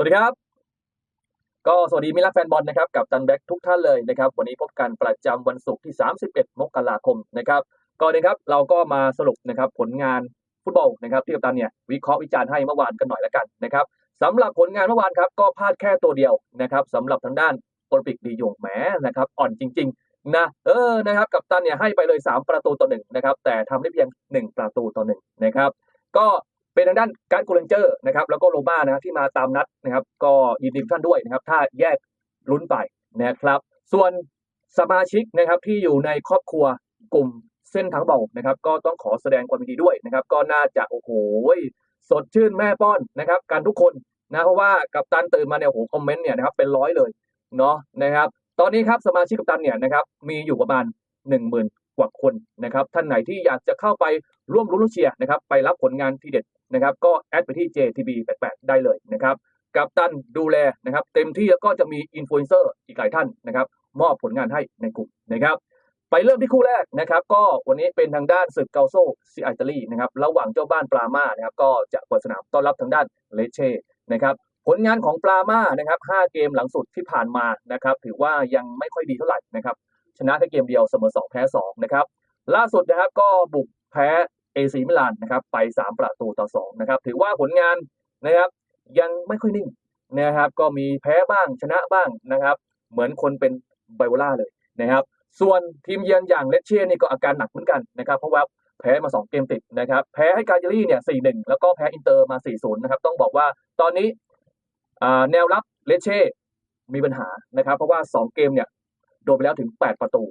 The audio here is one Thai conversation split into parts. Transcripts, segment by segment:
วัสดีครับ ก็สวัสดีมิตรรักแฟนบอลนะครับกับตันแบ็กทุกท่านเลยนะครับ วันนี้พบกันประจำวันศุกร์ที่ 31 มกราคมนะครับก่อนนะครับเราก็มาสรุปนะครับผลงานฟุตบอลนะครับที่กัปตันเนี่ยวิเคราะห์วิจารณ์ให้เมื่อวานกันหน่อยแล้วกันนะครับสำหรับผลงานเมื่อวานครับก็พลาดแค่ตัวเดียวนะครับสำหรับทางด้านโอลิมปิกดียงแหมนะครับอ่อนจริง ๆ นะเออนะครับกัปตันเนี่ยให้ไปเลย 3 ประตูต่อหนึ่งนะครับแต่ทำได้เพียง 1 ประตูต่อหนึ่งนะครับก็ เป็นทางด้านการ์ดกูเลนเจอร์นะครับแล้วก็โรม่านะที่มาตามนัดนะครับ ก็ยินดีท่านด้วยนะครับ ถ้าแยกลุ้นไปนะครับ ส่วนสมาชิกนะครับที่อยู่ในครอบครัวกลุ่มเส้นทางเบานะครับ ก็ต้องขอแสดงความยินดีด้วยนะครับ ก็น่าจะโอ้โหสดชื่นแม่ป้อนนะครับกันทุกคนนะเพราะว่ากับตันตื่นมาเนี่ยโอ้โหคอมเมนต์เนี่ยนะครับเป็นร้อยเลยเนาะนะครับ ตอนนี้ครับสมาชิกกับตันเนี่ยนะครับมีอยู่ประมาณ 1 0,000 กว่าคนนะครับ ท่านไหนที่อยากจะเข้าไปร่วมรุ้นเชียร์นะครับ ไปรับผลงานทีเด็ดนะครับ ก็แอดไปที่ JTB88 ได้เลยนะครับกับตันดูแลนะครับ เต็มที่แล้วก็จะมีอินฟลูเอนเซอร์อีกหลายท่านนะครับ มอบผลงานให้ในกลุ่มนะครับ ไปเริ่มที่คู่แรกนะครับ ก็วันนี้เป็นทางด้านศึกเกาโซซีอิตาลีนะครับ ระหว่างเจ้าบ้านปรามานะครับ ก็จะเปิดสนามต้อนรับทางด้านเลเช่นะครับผลงานของปรามานะครับ 5 เกมหลังสุดที่ผ่านมานะครับ ถือว่ายังไม่ค่อยดีเท่าไหร่นะครับ ชนะแค่เกมเดียวเสมอ2แพ้2นะครับล่าสุดนะครับก็บุกแพ้เอซีมิลานนะครับไป 3 ประตูต่อ2นะครับถือว่าผลงานนะครับยังไม่ค่อยนิ่งนะครับก็มีแพ้บ้างชนะบ้างนะครับ เหมือนคนเป็นไบโอล่าเลยนะครับส่วนทีมเยือนอย่างเลเช่นี่ก็อาการหนักเหมือนกันนะครับเพราะว่าแพ้มา 2 เกมติดนะครับแพ้ให้กาเยลี่เนี่ย4-1แล้วก็แพ้อินเตอร์มา4-0นะครับต้องบอกว่าตอนนี้แนวรับเลเช่มีปัญหานะครับ เพราะว่า 2 เกมเนี่ย โดนไปแล้วถึง 8 ประตู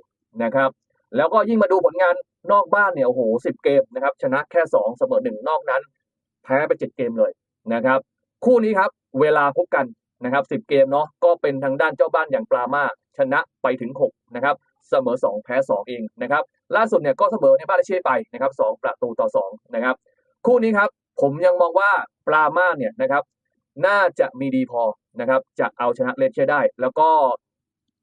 นะครับ แล้วก็ยิ่งมาดูผลงานนอกบ้านเนี่ยโอ้โหสิเกมนะครับ ชนะแค่สองเสมอหนึ่งนอกนั้น แพ้ไปเจ็ดเกมเลยนะครับ คู่นี้ครับเวลาพบกันนะครับสิบเกมเนาะก็เป็นทางด้านเจ้าบ้านอย่างปรามาชนะไปถึงหกนะครับ เสมอสองแพ้สองเองนะครับ ล่าสุดเนี่ยก็เสมอในบ้านเลเช่ไปนะครับสองประตูต่อสองนะครับ คู่นี้ครับผมยังมองว่าปรามาเนี่ยนะครับ น่าจะมีดีพอนะครับจะเอาชนะเลเช่ได้ แล้วก็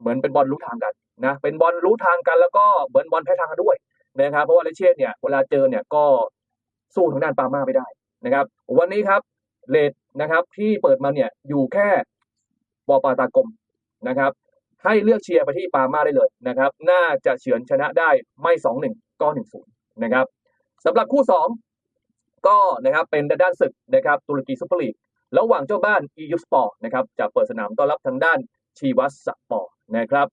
เหมือนเป็นบอลรู้ทางกันนะเป็นบอลรู้ทางกันแล้วก็เหมือนบอลแพ้ทางกันด้วยนะครับเพราะว่าเลเช่เนี่ยเวลาเจอเนี่ยก็สู้ทางด้านปามาไม่ได้นะครับ วันนี้ครับเลดนะครับที่เปิดมาเนี่ยอยู่แค่บอปาตากลมนะครับ ให้เลือกเชียร์ไปที่ปามาได้เลยนะครับ น่าจะเฉือนชนะได้ไม่สองหนึ่งก็หนึ่งศูนย์นะครับสำหรับคู่สองก็นะครับเป็นด้านศึกนะครับตุรกีซุปเปอร์ลีกระหว่างเจ้าบ้านอียูสปอร์นะครับจะเปิดสนามต้อนรับทางด้าน ชีวัสปอร์นะครับ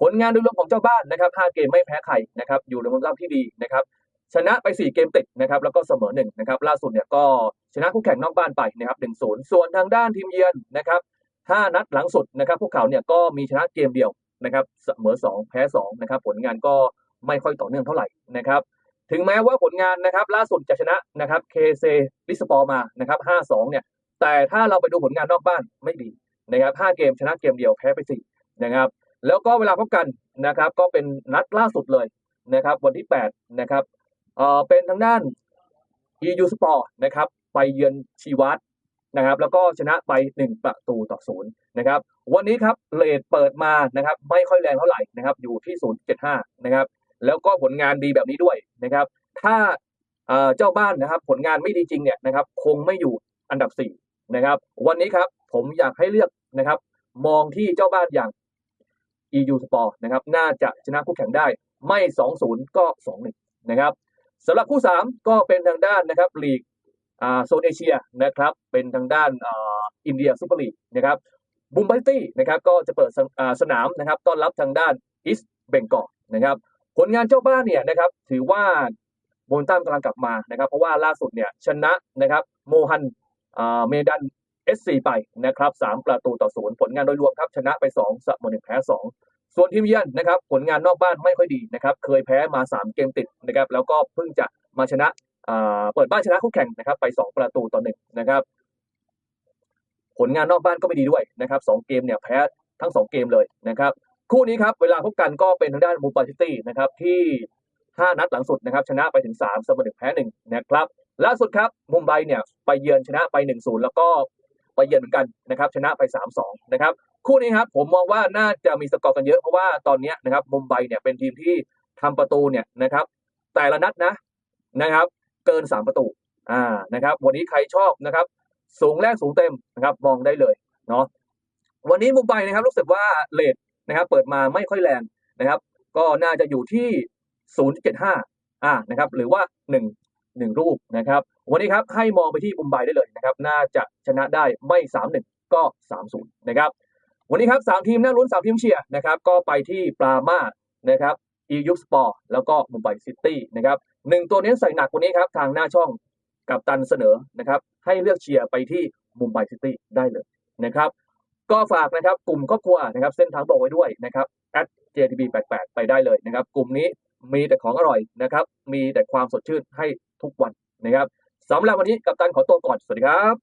ผลงานโดยรวมของเจ้าบ้านนะครับ5เกมไม่แพ้ใครนะครับอยู่ในความที่ดีนะครับชนะไป 4 เกมติดนะครับแล้วก็เสมอ1นะครับล่าสุดเนี่ยก็ชนะคู่แข่งนอกบ้านไปนะครับ1-0 ส่วนทางด้านทีมเยือนนะครับ5นัดหลังสุดนะครับพวกเขาเนี่ยก็มีชนะเกมเดียวนะครับเสมอ 2 แพ้ 2 นะครับ ผลงานก็ไม่ค่อยต่อเนื่องเท่าไหร่นะครับถึงแม้ว่าผลงานนะครับล่าสุดจะชนะนะครับเคเซลิสปอร์มานะครับ5-2เนี่ยแต่ถ้าเราไปดูผลงานนอกบ้านไม่ดี นะครับ5เกมชนะเกมเดียวแพ้ไป4นะครับแล้วก็เวลาพบกันนะครับก็เป็นนัดล่าสุดเลยนะครับวันที่8นะครับเอ่อเป็นทางด้าน EU Sport นะครับไปเยือนชีวัตนะครับแล้วก็ชนะไป 1 ประตูต่อศูนย์นะครับวันนี้ครับเลดเปิดมานะครับไม่ค่อยแรงเท่าไหร่นะครับอยู่ที่ 0.75นะครับแล้วก็ผลงานดีแบบนี้ด้วยนะครับถ้าเจ้าบ้านนะครับผลงานไม่ดีจริงเนี่ยนะครับคงไม่อยู่อันดับ 4 นะครับ วันนี้ครับผมอยากให้เลือก นะครับ มองที่เจ้าบ้านอย่าง EU Sport นะครับ น่าจะชนะคู่แข่งได้ไม่ 2-0 ก็ 2-1 นะครับสำหรับคู่ 3 ก็เป็นทางด้านนะครับลีกอ่าโซนเอเชียนะครับ เป็นทางด้านอ่าอินเดียซูเปอร์ลีกนะครับบุมไบตี้นะครับก็จะเปิดสนามนะครับต้อนรับทางด้านอิสเบงกอลนะครับ ผลงานเจ้าบ้านเนี่ยนะครับถือว่าโมนตัมกำลังกลับมานะครับ เพราะว่าล่าสุดเนี่ยชนะนะครับโมฮันเมดัน SC ไปนะครับ3ประตูต่อศูนย์ผลงานโดยรวมครับชนะไป2สมอ1แพ้ 2 ส่วนทีมเยือนนะครับผลงานนอกบ้านไม่ค่อยดีนะครับเคยแพ้มา 3 เกมติดนะครับแล้วก็เพิ่งจะมาชนะเปิดบ้านชนะคู่แข่งนะครับไป 2 ประตูต่อ1นะครับผลงานนอกบ้านก็ไม่ดีด้วยนะครับ2เกมเนี่ยแพ้ทั้ง 2 เกมเลยนะครับคู่นี้ครับเวลาพบกันก็เป็นทางด้านมูปาซิตี้นะครับที่ 5 นัดหลังสุดนะครับชนะไปถึง3เสมอ1แพ้1นะครับล่าสุดครับมุมไบเนี่ยไปเยือนชนะไป 1-0 แล้วก็ ไปเยือนเหมือนกันนะครับชนะไป 3-2 นะครับคู่นี้ครับผมมองว่าน่าจะมีสกอร์กันเยอะเพราะว่าตอนนี้นะครับมุมไบเนี่ยเป็นทีมที่ทำประตูเนี่ยนะครับ แต่ละนัดนะนะครับ เกิน 3 ประตูอ่านะครับ วันนี้ใครชอบนะครับ สูงแรกสูงเต็มนะครับ มองได้เลยเนาะวันนี้มุมไบนะครับรู้สึกว่าเลทนะครับ เปิดมาไม่ค่อยแรงนะครับ ก็น่าจะอยู่ที่ 0.75อ่านะครับ หรือว่า 1 1รูปนะครับ วันนี้ครับให้มองไปที่มุมไบได้เลยนะครับ น่าจะชนะได้ไม่3-1ก็3-0นย์นะครับวันนี้ครับ3ทีมน่าลุ้น3ทีมเชียร์นะครับก็ไปที่ปรามานะครับอียุสปอร์แล้วก็มุมไบซิตี้นะครับหนึ่งตัวเน้ใส่หนักวันนี้ครับทางหน้าช่องกับตันเสนอนะครับให้เลือกเชียร์ไปที่มุมไบซิตี้ได้เลยนะครับก็ฝากนะครับกลุ่มครอบครัวนะครับเส้นทางบอกไว้ด้วยนะครับ @jtb88 ไปได้เลยนะครับ กลุ่มนี้ มีแต่ของอร่อยนะครับ มีแต่ความสดชื่นให้ทุกวันนะครับสำหรับวันนี้กับตันขอตัวก่อน สวัสดีครับ